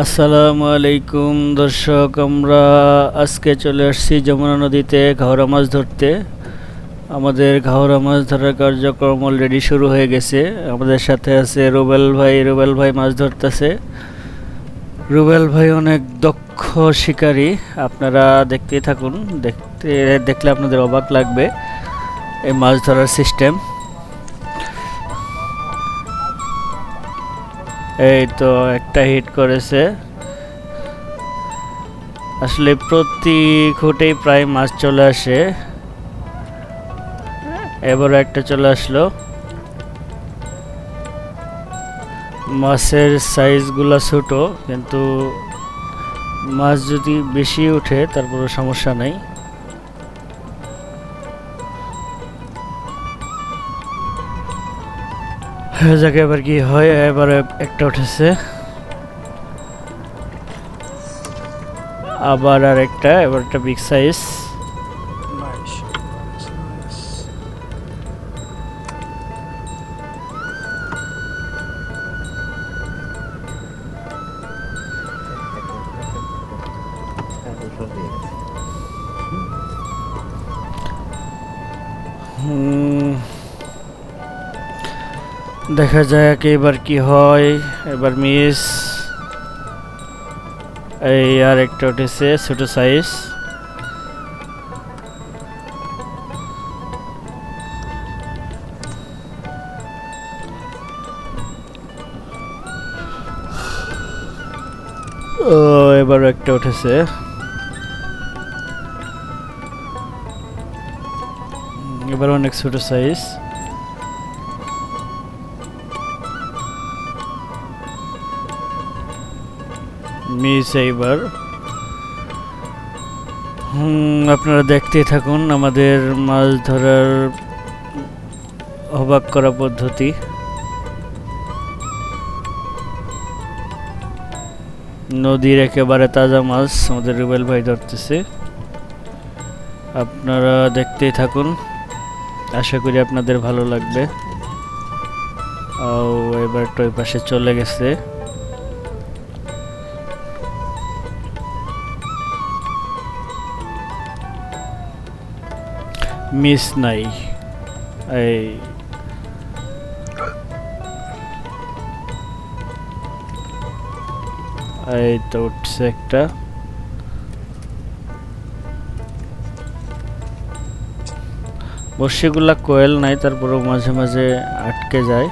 আসসালামু আলাইকুম দর্শক, আমরা আজকে চলে আসছি যমুনা নদীতে ঘাওড়া মাছ ধরতে। আমাদের ঘাওড়া মাছ ধরার কার্যক্রম অলরেডি শুরু হয়ে গেছে। আমাদের সাথে আছে রুবেল ভাই রুবেল ভাই মাছ ধরতেছে। রুবেল ভাই অনেক দক্ষ শিকারী, আপনারা দেখতেই থাকুন, দেখতে, দেখলে আপনাদের অবাক লাগবে এই মাছ ধরার সিস্টেম এই তো একটা হিট করেছে। আসলে প্রতি খুঁটেই প্রায় মাছ চলে আসে। এবারও একটা চলে আসলো। মাছের সাইজগুলো ছোট, কিন্তু মাছ যদি বেশি ওঠে তারপরে সমস্যা নেই। যাকে এবার কি হয়, এবার একটা উঠেছে আবার আর একটা এবার একটা বিগ সাইজ Nice. দেখা যাক এবার কি হয়। এবার মিস এই আর একটা উঠেছে, ছোট সাইজ ও এবার একটা উঠেছে। এবার অনেক ছোট সাইজ মিস এইবার আপনারা দেখতেই থাকুন আমাদের মাছ ধরার অবাক করা পদ্ধতি। নদীর একেবারে তাজা মাছ আমাদের রুবেল ভাই ধরতেছে। আপনারা দেখতেই থাকুন। আশা করি আপনাদের ভালো লাগবে। ও, এবার তো ওই পাশে চলে গেছে। মিস নাই। এই। তো উঠছে একটা। বর্ষিগুলা কোয়েল নাই তারপরেও মাঝে মাঝে আটকে যায়।